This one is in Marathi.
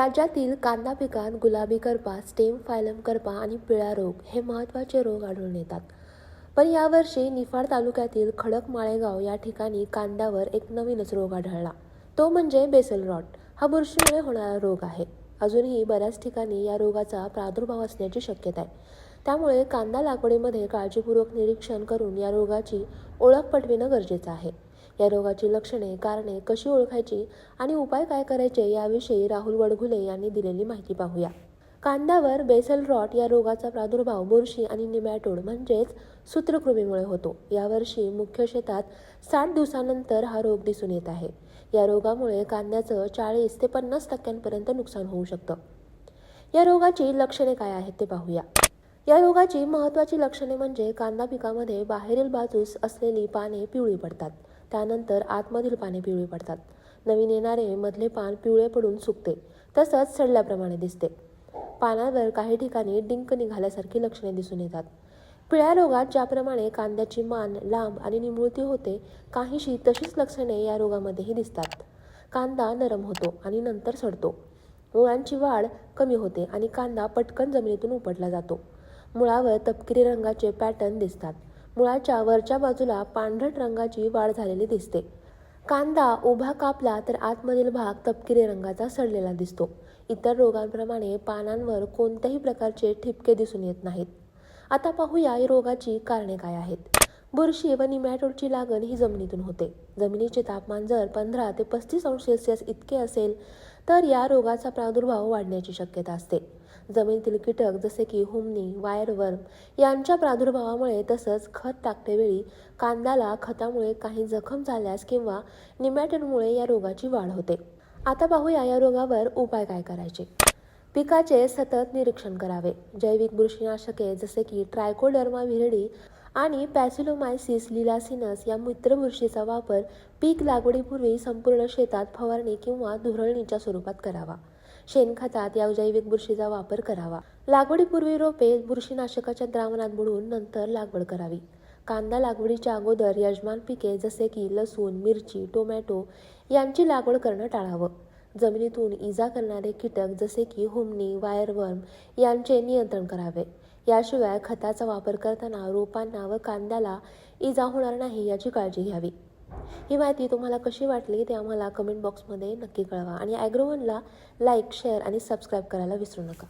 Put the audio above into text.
राज्यातील कांदा पिकात गुलाबी करपा स्टेम फायलम करपा आणि पिळा रोग हे महत्त्वाचे रोग आढळून येतात. पण यावर्षी निफाड तालुक्यातील खडक माळेगाव या ठिकाणी कांद्यावर एक नवीनच रोग आढळला. तो म्हणजे बेसल रॉट. हा बुरशीमुळे होणारा रोग आहे. अजूनही बऱ्याच ठिकाणी या रोगाचा प्रादुर्भाव असण्याची शक्यता आहे. त्यामुळे कांदा लागवडीमध्ये काळजीपूर्वक निरीक्षण करून या रोगाची ओळख पटविणं गरजेचं आहे. या रोगाची लक्षणे कारणे कशी ओळखायची आणि उपाय काय करायचे याविषयी राहुल वडघुले यांनी दिलेली माहिती पाहूया. कांद्यावर बेसल रॉट या रोगाचा प्रादुर्भाव बुरशी आणि निमॅटोड म्हणजेच सूत्रकृमीमुळे होतो. यावर्षी मुख्य शेतात साठ दिवसानंतर हा रोग दिसून येत आहे. या रोगामुळे कांद्याचं चाळीस ते पन्नास टक्क्यांपर्यंत नुकसान होऊ शकतं. या रोगाची लक्षणे काय आहेत ते पाहूया. या रोगाची महत्त्वाची लक्षणे म्हणजे कांदा पिकामध्ये बाहेरील बाजूस असलेली पाने पिवळी पडतात. त्यानंतर आतमधील पाने पिवळी पडतात. नवीन येणारे मधले पान पिवळे पडून सुकते. तसंच सडल्याप्रमाणे दिसते. पानावर काही ठिकाणी डिंक निघाल्यासारखी लक्षणे दिसून येतात. पिळ्या रोगात ज्याप्रमाणे कांद्याची मान लांब आणि निमुळती होते काहीशी तशीच लक्षणे या रोगामध्येही दिसतात. कांदा नरम होतो आणि नंतर सडतो. मुळांची वाढ कमी होते आणि कांदा पटकन जमिनीतून उपटला जातो. मुळावर तपकिरी रंगाचे पॅटर्न दिसतात. मुळाच्या वरच्या बाजूला पांढरट रंगाची वाढ झालेली दिसते. कांदा उभा कापला तर आतमधील भाग तपकिरी रंगाचा सडलेला दिसतो. इतर रोगांप्रमाणे पानांवर कोणत्याही प्रकारचे ठिपके दिसून येत नाहीत. आता पाहूया या रोगाची कारणे काय आहेत. बुरशी व निमॅटोडची लागण ही जमिनीतून होते. जमिनीचे तापमान जर पंधरा ते पस्तीस अंश सेल्सिअस इतके असेल तर या रोगाचा प्रादुर्भाव वाढण्याची शक्यता असते. जमिनीतील कीटक जसे की हुमणी वायरवर्म यांच्या प्रादुर्भावामुळे तसंच खत टाकतेवेळी कांद्याला खतामुळे काही जखम झाल्यास किंवा निमॅटोडमुळे या रोगाची वाढ होते. आता पाहूया या रोगावर उपाय काय करायचे? पिकाचे सतत निरीक्षण करावे. जैविक बुरशीनाशके जसे की ट्रायकोडर्मा व्हिरडी आणि पॅसिलोमायसिस लिलासिनस या मित्रबुरशीचा वापर पीक लागवडीपूर्वी संपूर्ण शेतात फवारणी किंवा धुरळणीच्या स्वरूपात करावा. शेणखतात या जैविक बुरशीचा वापर करावा. लागवडीपूर्वी रोपे बुरशीनाशकाच्या द्रावणात बुडवून नंतर लागवड करावी. कांदा लागवडीच्या अगोदर यजमान पिके जसे की लसूण मिरची टोमॅटो यांची लागवड करणं टाळावं. जमिनीतून इजा करणारे कीटक जसे की हुमणी वायरवर्म यांचे नियंत्रण करावे. याशिवाय खताचा वापर करताना रोपांना व कांद्याला इजा होणार नाही याची काळजी घ्यावी. ही माहिती तुम्हाला कशी वाटली ते आम्हाला कमेंट बॉक्समध्ये नक्की कळवा. आणि ॲग्रोवनला लाईक शेअर आणि सबस्क्राईब करायला विसरू नका.